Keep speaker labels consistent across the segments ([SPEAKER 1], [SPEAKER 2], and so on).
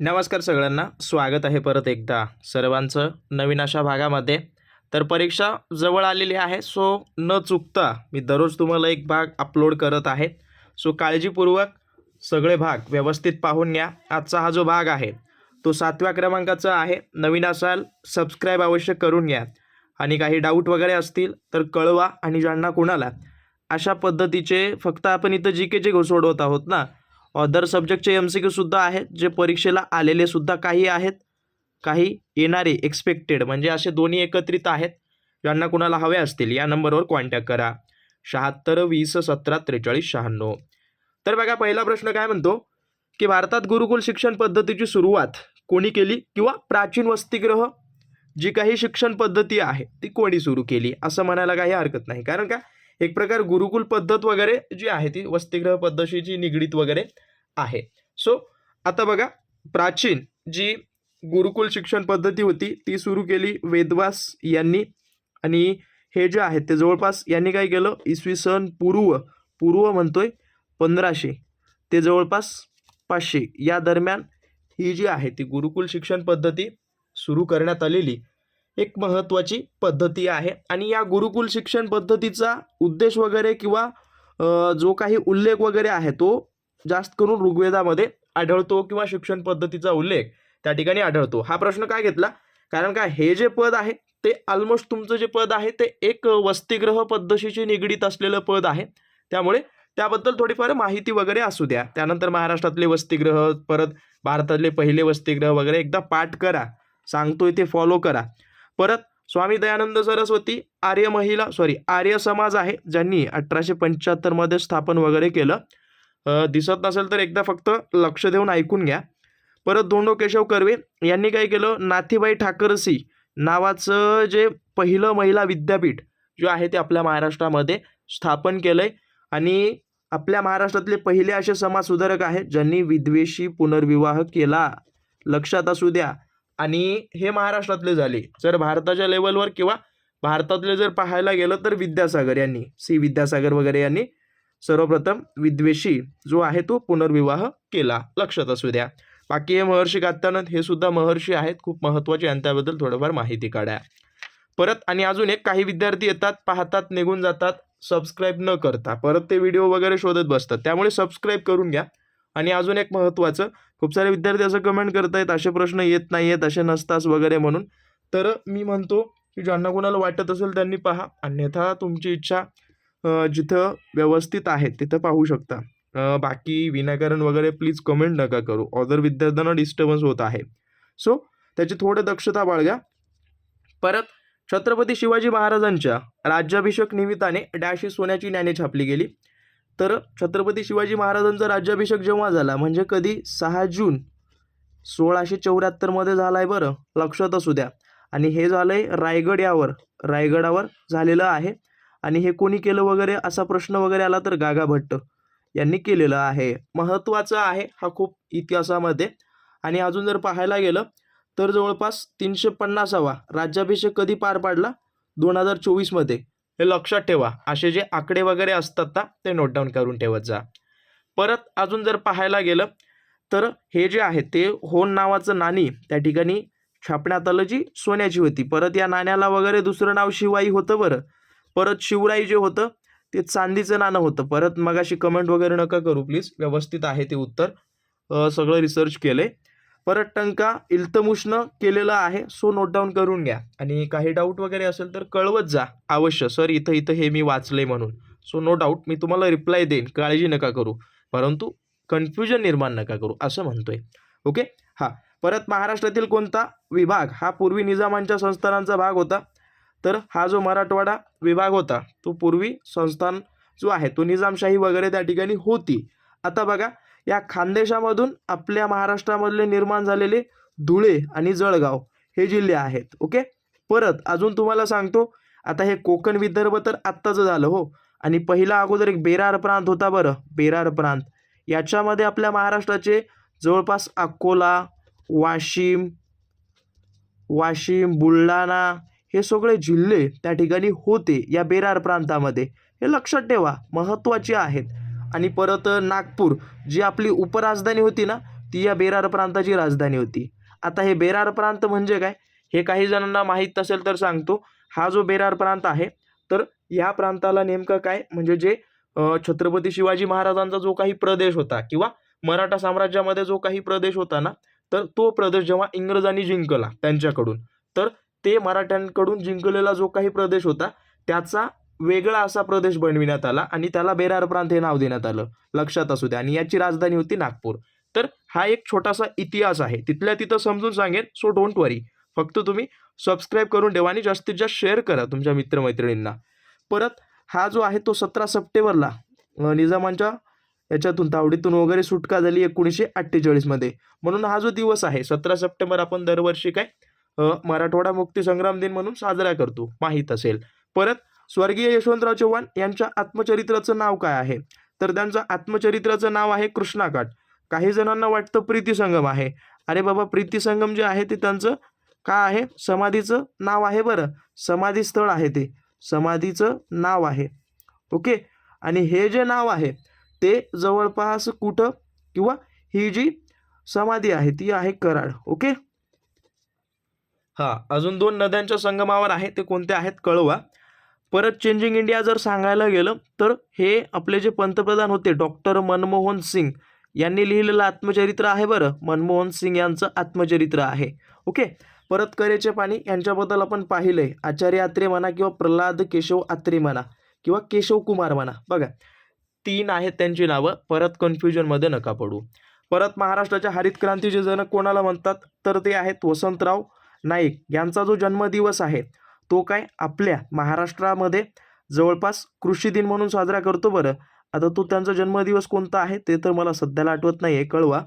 [SPEAKER 1] नमस्कार सगळ्यांना. स्वागत आहे परत एकदा सर्वांचं नवीन अशा भागामध्ये. तर परीक्षा जवळ आलेली आहे सो न चुकता मी दररोज तुम्हाला एक भाग अपलोड करत आहे. सो काळजीपूर्वक सगळे भाग व्यवस्थित पाहून घ्या. आजचा हा जो भाग आहे तो सातव्या क्रमांकाचा आहे. नवीन असाल सबस्क्राईब अवश्य करून घ्या. आणि काही डाऊट वगैरे असतील तर कळवा आणि ज्यांना कुणाला. अशा पद्धतीचे फक्त आपण इथं जी के जे सोडवत आहोत ना. अदर सब्जेक्टचे एम सी सुद्धा आहेत जे परीक्षेला आलेले सुद्धा काही आहेत काही येणारे एक्सपेक्टेड म्हणजे असे दोन्ही एकत्रित आहेत ज्यांना कुणाला हवे असतील या नंबरवर कॉन्टॅक्ट करा. शहात्तर वीस सतरा त्रेचाळीस शहाण्णव. तर बघा पहिला प्रश्न काय म्हणतो? की भारतात गुरुकुल शिक्षण पद्धतीची सुरुवात कोणी केली किंवा प्राचीन वसतिगृह जी काही शिक्षण पद्धती आहे ती कोणी सुरू केली? असं म्हणायला काही हरकत नाही. कारण का? एक प्रकार गुरुकुल पद्धत वगैरे जी आहे ती वसतिगृह पद्धतीची निगडीत वगैरे आहे. सो आता बघा प्राचीन जी गुरुकुल शिक्षण पद्धती होती ती सुरू केली वेदवास यांनी. आणि हे जे आहेत ते जवळपास यांनी काय केलं? इसवी सन पूर्व पूर्व म्हणतोय पंधराशे. ते जवळपास पाचशे. या दरम्यान ही जी आहे ती गुरुकुल शिक्षण पद्धती सुरू करण्यात आलेली एक महत्त्वाची पद्धती आहे. आणि या गुरुकुल शिक्षण पद्धतीचा उद्देश वगैरे किंवा जो काही उल्लेख वगैरे आहे तो जास्त करून ऋग्वेदामध्ये आढळतो किंवा शिक्षण पद्धतीचा उल्लेख त्या ठिकाणी आढळतो. हा प्रश्न काय घेतला? कारण का हे जे पद आहे ते ऑलमोस्ट तुमचं जे पद आहे ते एक वसतिग्रह पद्धतीशी निगडीत असलेलं पद आहे. त्यामुळे त्याबद्दल थोडीफार माहिती वगैरे असू द्या. त्यानंतर महाराष्ट्रातले वसतिग्रह परत भारतातले पहिले वसतिग्रह वगैरे एकदा पाठ करा. सांगतोय ते फॉलो करा. परत स्वामी दयानंद सरस्वती आर्य महिला सॉरी आर्य समाज आहे ज्यांनी अठराशे पंच्याहत्तरमध्ये स्थापन वगैरे केलं. दिसत नसेल तर एकदा फक्त लक्ष देऊन ऐकून घ्या. परत धोंडो केशव कर्वे यांनी काय केलं? नाथीबाई ठाकरसी नावाचं जे पहिलं महिला विद्यापीठ जे आहे ते आपल्या महाराष्ट्रामध्ये स्थापन केलं आहे आणि आपल्या महाराष्ट्रातले पहिले असे समाजसुधारक आहेत ज्यांनी विद्वेषी पुनर्विवाह केला. लक्षात असू द्या. आणि हे महाराष्ट्रातले झाले. जर भारताच्या लेवलवर किंवा भारतातले जर पाहायला गेलं तर विद्यासागर यांनी सी. विद्यासागर वगैरे यांनी सर्वप्रथम विद्वेषी जो आहे तो पुनर्विवाह केला. लक्षात असू द्या. बाकी हे महर्षी गात्यानंद हे सुद्धा महर्षी आहेत. खूप महत्त्वाचे आणि त्याबद्दल थोडंफार माहिती काढा. परत आणि अजून एक काही विद्यार्थी येतात पाहतात निघून जातात सबस्क्राईब न करता. परत ते व्हिडिओ वगैरे शोधत बसतात. त्यामुळे सबस्क्राईब करून घ्या. आणि अजून एक महत्त्वाचं खूप सारे विद्यार्थी असं कमेंट करतायत असे प्रश्न येत नाही आहेत असे नसतास वगैरे म्हणून. तर मी म्हणतो की ज्यांना कोणाला वाटत असेल त्यांनी पहा. अन्यथा तुमची इच्छा जिथं व्यवस्थित आहे तिथं पाहू शकता. बाकी विनाकारण वगैरे प्लीज कमेंट नका करू. अदर विद्यार्थ्यांना डिस्टर्बन्स होत आहे. सो त्याची थोडं दक्षता बाळगा. परत छत्रपती शिवाजी महाराजांच्या राज्याभिषेक निमित्ताने डॅशी सोन्याची नाणी छापली गेली. तर छत्रपती शिवाजी महाराजांचा राज्याभिषेक जेव्हा झाला म्हणजे कधी सहा जून सोळाशे चौऱ्याहत्तरमध्ये झाला आहे बरं लक्षात असू द्या. आणि हे झालं आहे रायगड यावर रायगडावर झालेलं आहे. आणि हे कोणी केलं वगैरे? असा प्रश्न वगैरे आला तर गागा भट्ट यांनी केलेलं आहे. महत्त्वाचं आहे हा खूप इतिहासामध्ये. आणि अजून जर पाहायला गेलं तर जवळपास तीनशे पन्नासावा राज्याभिषेक कधी पार पाडला? दोन हजार चोवीसमध्ये हे लक्षात ठेवा. असे जे आकडे वगैरे असतात ना ते नोट डाऊन करून ठेवत जा. परत अजून जर पाहायला गेलं तर हे जे आहे ते होन नावाचं नाणी त्या ठिकाणी छापण्यात आलं जी सोन्याची होती. परत या नाण्याला वगैरे दुसरं नाव शिवाई होतं बरं. परत शिवराई जे होतं ते चांदीचं नाणं होतं. परत मगाशी कमेंट वगैरे नका करू प्लीज व्यवस्थित आहे ते उत्तर. सगळं रिसर्च केलं आहे परत टंका इल्तमुशनं केलेलं आहे सो नोट डाऊन करून घ्या. आणि काही डाऊट वगैरे असेल तर कळवत जा. अवश्य. सर इथं इथं हे मी वाचलंय म्हणून. सो नो डाऊट मी तुम्हाला रिप्लाय देईन. काळजी नका करू. परंतु कन्फ्युजन निर्माण नका करू असं म्हणतोय. ओके हां. परत महाराष्ट्रातील कोणता विभाग? हा पूर्वी निजामांच्या संस्थानांचा भाग होता. तर हा जो मराठवाडा विभाग होता तो पूर्वी संस्थान जो आहे तो निजामशाही वगैरे त्या ठिकाणी होती. आता बघा या खानदेशामधून आपल्या महाराष्ट्रामधले निर्माण झालेले धुळे आणि जळगाव हे जिल्हे आहेत ओके? परत अजून तुम्हाला सांगतो आता हे कोकण विदर्भ तर आत्ताचं झालं हो. आणि पहिला अगोदर एक बेरार प्रांत होता बरं बेरार प्रांत. याच्यामध्ये आपल्या महाराष्ट्राचे जवळपास अकोला वाशिम वाशिम बुलढाणा हे सगळे जिल्हे त्या ठिकाणी होते या बेरार प्रांतामध्ये. हे लक्षात ठेवा महत्त्वाचे आहेत. आणि परत नागपूर जी आपली उपराजधानी होती ना ती या बेरार प्रांताची राजधानी होती. आता हे बेरार प्रांत म्हणजे काय? हे काही जणांना माहीत नसेल तर सांगतो. हा जो बेरार प्रांत आहे तर या प्रांताला नेमकं काय? म्हणजे जे छत्रपती शिवाजी महाराजांचा जो काही प्रदेश होता किंवा मराठा साम्राज्यामध्ये जो काही प्रदेश होता ना तर तो प्रदेश जेव्हा इंग्रजांनी जिंकला त्यांच्याकडून तर ते मराठ्यांकडून जिंकलेला जो काही प्रदेश होता त्याचा वेगळा असा प्रदेश बनविण्यात आला आणि त्याला बेरार प्रांत हे नाव देण्यात आलं. लक्षात असू द्या. आणि याची राजधानी होती नागपूर. तर हा एक छोटासा इतिहास आहे. तिथल्या तिथं समजून सांगेन. सो डोंट वरी फक्त तुम्ही सबस्क्राईब करून ठेवा आणि जास्तीत जास्त शेअर करा तुमच्या मित्रमैत्रिणींना. परत हा जो आहे तो सतरा सप्टेंबरला निजामांच्या याच्यातून तावडीतून वगैरे सुटका झाली एकोणीसशे अठ्ठेचाळीसमध्ये. म्हणून हा जो दिवस आहे सतरा सप्टेंबर आपण दरवर्षी काय मराठवाडा मुक्ती संग्राम दिन म्हणून साजरा करतो. माहीत असेल. परत स्वर्गीय यशवंतराव चव्हाण यांच्या आत्मचरित्राचं नाव काय आहे? तर त्यांचं आत्मचरित्राचं नाव आहे कृष्णाकाठ काही जणांना वाटतं प्रीतीसंगम आहे. अरे बाबा प्रीतीसंगम जे आहे ते त्यांचं काय आहे? समाधीचं नाव आहे बरं. समाधी स्थळ आहे ते. समाधीचं नाव आहे. ओके? आणि हे जे नाव आहे ते जवळपास कुठं किंवा ही जी समाधी आहे ती आहे कराड. ओके? हां अजून दोन नद्यांच्या संगमावर आहे ते कोणते आहेत कळवा. परत चेंजिंग इंडिया जर सांगायला गेलं तर हे आपले जे पंतप्रधान होते डॉक्टर मनमोहन सिंग यांनी लिहिलेलं आत्मचरित्र आहे बरं. मनमोहन सिंग यांचं आत्मचरित्र आहे. ओके? परत करेचे पाणी यांच्याबद्दल आपण पाहिलं आहे आचार्य आत्रे म्हणा किंवा प्रल्हाद केशव आत्रे म्हणा किंवा केशव कुमार म्हणा. बघा तीन आहेत त्यांची नावं. परत कन्फ्युजनमध्ये नका पडू. परत महाराष्ट्राच्या हरित क्रांतीचे जनक कोणाला म्हणतात? तर ते आहेत वसंतराव नाईक यांचा जो जन्मदिवस आहे तो काय आपल्या महाराष्ट्रामध्ये जवळपास कृषी दिन म्हणून साजरा करतो बरं. आता तो त्यांचा जन्मदिवस कोणता आहे ते तर मला सध्याला आठवत नाही आहे कळवा.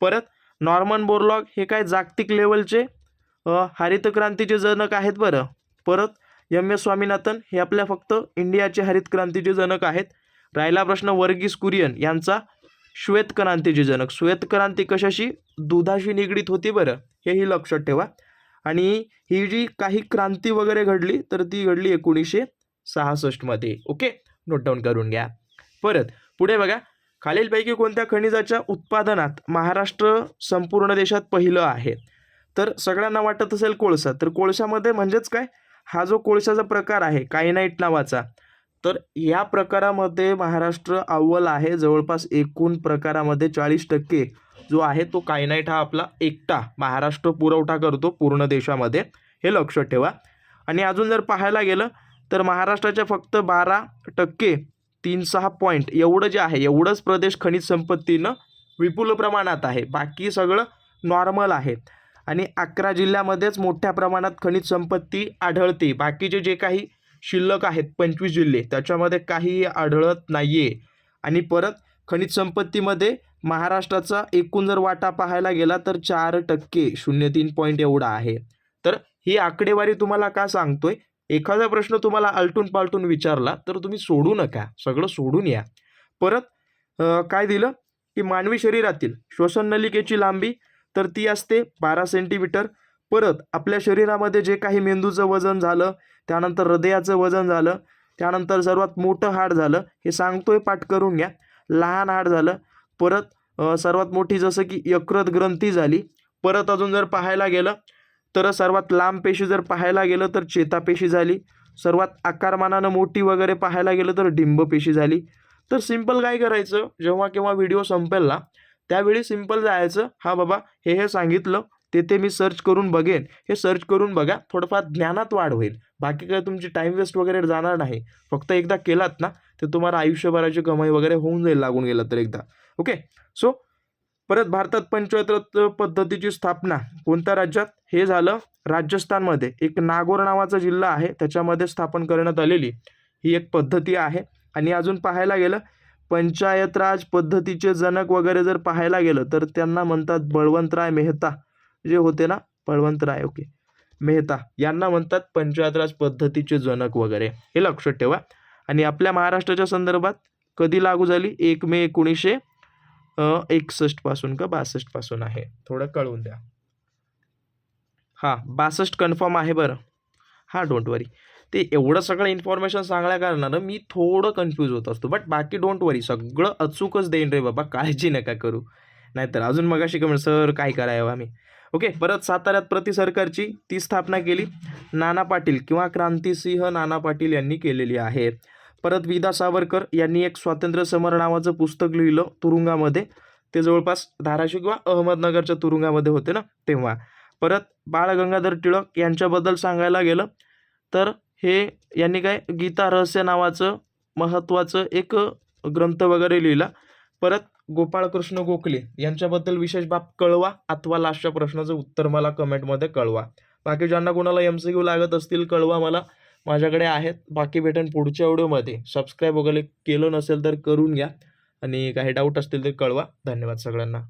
[SPEAKER 1] परत नॉर्मन बोरलॉग हे काय जागतिक लेवलचे हरितक्रांतीचे जनक आहेत बरं. परत एम एस स्वामीनाथन हे आपल्या फक्त इंडियाचे हरित क्रांतीचे जनक आहेत. राहिला प्रश्न वर्गीस कुरियन यांचा श्वेत क्रांतीचे जनक. श्वेत क्रांती कशाशी? दुधाशी निगडीत होती बरं. हेही लक्षात ठेवा. आणि ही जी काही क्रांती वगैरे घडली तर ती घडली एकोणीसशे सहासष्टमध्ये ओके नोट डाऊन करून घ्या. परत पुढे बघा. खालीलपैकी कोणत्या खनिजाच्या उत्पादनात महाराष्ट्र संपूर्ण देशात पहिलं आहे? तर सगळ्यांना वाटत असेल कोळसा. तर कोळशामध्ये म्हणजेच काय? हा जो कोळशाचा प्रकार आहे कायनाईट नावाचा तर या प्रकारामध्ये महाराष्ट्र अव्वल आहे. जवळपास एकूण प्रकारामध्ये चाळीस टक्के. जो आहे तो कायनाईट हा आपला एकटा महाराष्ट्र पुरवठा करतो पूर्ण देशामध्ये. हे लक्षात ठेवा. आणि अजून जर पाहायला गेलं तर महाराष्ट्राच्या फक्त बारा टक्के तीन सहा पॉईंट एवढं जे आहे एवढंच प्रदेश खनिज संपत्तीनं विपुल प्रमाणात आहे. बाकी सगळं नॉर्मल आहे. आणि अकरा जिल्ह्यामध्येच मोठ्या प्रमाणात खनिज संपत्ती आढळते. बाकीचे जे काही शिल्लक आहेत पंचवीस जिल्हे त्याच्यामध्ये काहीही आढळत नाही आहे आणि परत खनिज संपत्तीमध्ये महाराष्ट्राचा एकूण जर वाटा पाहायला गेला तर चार टक्के शून्य तीन पॉईंट एवढा आहे. तर ही आकडेवारी तुम्हाला का सांगतोय? एखादा प्रश्न तुम्हाला आलटून पालटून विचारला तर तुम्ही सोडू नका. सगळं सोडून या. परत काय दिलं? की मानवी शरीरातील श्वसन नलिकेची लांबी तर ती असते बारा सेंटीमीटर परत आपल्या शरीरामध्ये जे काही मेंदूचं वजन झालं त्यानंतर हृदयाचं वजन झालं त्यानंतर सर्वात मोठं हाड झालं हे सांगतोय पाठ करून घ्या. लहान हाड झालं परत सर्वात मोठी जसं की यकृत ग्रंथी झाली परत अजून जर पाहायला गेलं तर सर्वात लांब पेशी जर पाहायला गेलं तर चेतापेशी झाली. सर्वात आकारमानानं मोठी वगैरे पाहायला गेलं तर डिंबपेशी झाली. तर सिंपल काय करायचं जेव्हा केव्हा व्हिडिओ संपेल ना त्यावेळी सिंपल जायचं हा बाबा हे हे सांगितलं ते ते मी सर्च करून बघेन. हे सर्च करून बघा थोडंफार ज्ञानात वाढ होईल. बाकी काय तुमची टाईम वेस्ट वगैरे जाणार नाही. फक्त एकदा केलात ना ते तुम्हाला आयुष्यभराची कमाई वगैरे होऊन जाईल लागून गेलं तर एकदा. ओके सो परत भारतात पंचायत पद्धतीची स्थापना कोणत्या राज्यात? हे झालं राजस्थानमध्ये. एक नागोर नावाचा जिल्हा आहे त्याच्यामध्ये स्थापन करण्यात आलेली ही एक पद्धती आहे. आणि अजून पाहायला गेलं पंचायत राज पद्धतीचे जनक वगैरे जर पाहायला गेलं तर त्यांना म्हणतात बळवंतराय मेहता. जे होते ना बळवंतराय ओके मेहता यांना म्हणतात पंचायत पद्धतीचे जनक वगैरे. हे लक्षात ठेवा. आणि आपल्या महाराष्ट्राच्या संदर्भात कधी लागू झाली? एक मे एकोणीसशे एकसष्टपासून का बासष्टपासून आहे. थोडं कळवून द्या. हां बासष्ट कन्फर्म आहे बरं. हां डोंट वरी ते एवढं सगळं इन्फॉर्मेशन सांगण्याकारणानं मी थोडं कन्फ्यूज होत असतो. बट बाकी डोंट वरी सगळं अचूकच देईन रे बाबा. काळजी नका करू. नाहीतर अजून मगाशी कमेंट सर काय करावं आम्ही? ओके परत साताऱ्यात प्रति सरकारची ती स्थापना केली. नाना पाटील किंवा क्रांतिसिंह नाना पाटील यांनी केलेली आहे. परत विदा सावरकर यांनी एक स्वातंत्र्य समर नावाचं पुस्तक लिहिलं तुरुंगामध्ये. ते जवळपास धाराशिव किंवा अहमदनगरच्या तुरुंगामध्ये होते ना तेव्हा. परत बाळ गंगाधर टिळक यांच्याबद्दल सांगायला गेलं तर हे यांनी काय गीता रहस्य नावाचं महत्त्वाचं एक ग्रंथ वगैरे लिहिला. परत गोपाळकृष्ण गोखले यांच्याबद्दल विशेष बाब कळवा अथवा लास्टच्या प्रश्नाचं उत्तर मला कमेंटमध्ये कळवा. बाकी ज्यांना कोणाला एम सी क्यू लागत असतील कळवा मला. माझ्याकडे आहेत. बाकी भेटेन पुढच्या व्हिडिओमध्ये सबस्क्राईब वगैरे केलं नसेल तर करून घ्या. आणि काही डाऊट असतील तर कळवा. धन्यवाद सगळ्यांना.